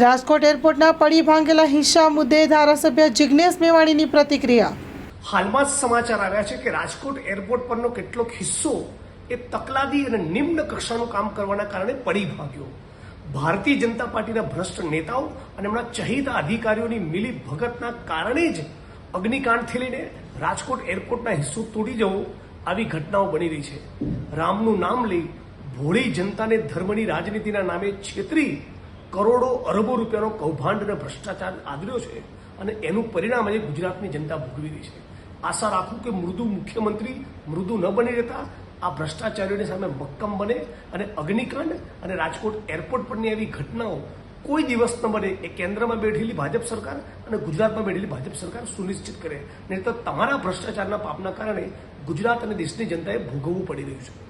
રાજકોટ એરપોર્ટના પડી ભાંગેલા હિસ્સા મુદ્દે ધારાસભ્ય જિજ્ઞેશ મેવાણીની પ્રતિક્રિયા. હાલમાં જ સમાચાર આવ્યા છે કે રાજકોટ એરપોર્ટ પરનો કેટલોક હિસ્સો એ તકલાદી અને નિમ્ન કક્ષાનું કામ કરવાના કારણે પડી ભાગ્યો. ભારતીય જનતા પાર્ટીના ભ્રષ્ટ નેતાઓ અને એમના ચહીદા અધિકારીઓની મિલી ભગતના કારણે જ અગ્નિકાંડથી લઈને રાજકોટ એરપોર્ટના હિસ્સો તૂટી જવો આવી ઘટનાઓ બની રહી છે. રામનું નામ લઈ ભોળી જનતાને ધર્મની રાજનીતિના નામે છેતરી કરોડો અરબો રૂપિયાનો કૌભાંડ અને ભ્રષ્ટાચાર આદર્યો છે અને એનું પરિણામ આજે ગુજરાતની જનતા ભોગવી રહી છે. આશા રાખું કે મૃદુ મુખ્યમંત્રી મૃદુ ન બની રહેતા આ ભ્રષ્ટાચારીઓની સામે મક્કમ બને અને અગ્નિકાંડ અને રાજકોટ એરપોર્ટ પરની એવી ઘટનાઓ કોઈ દિવસ ન બને એ કેન્દ્રમાં બેઠેલી ભાજપ સરકાર અને ગુજરાતમાં બેઠેલી ભાજપ સરકાર સુનિશ્ચિત કરે. નહીં તો તમારા ભ્રષ્ટાચારના પાપના કારણે ગુજરાત અને દેશની જનતાએ ભોગવવું પડી રહ્યું છે.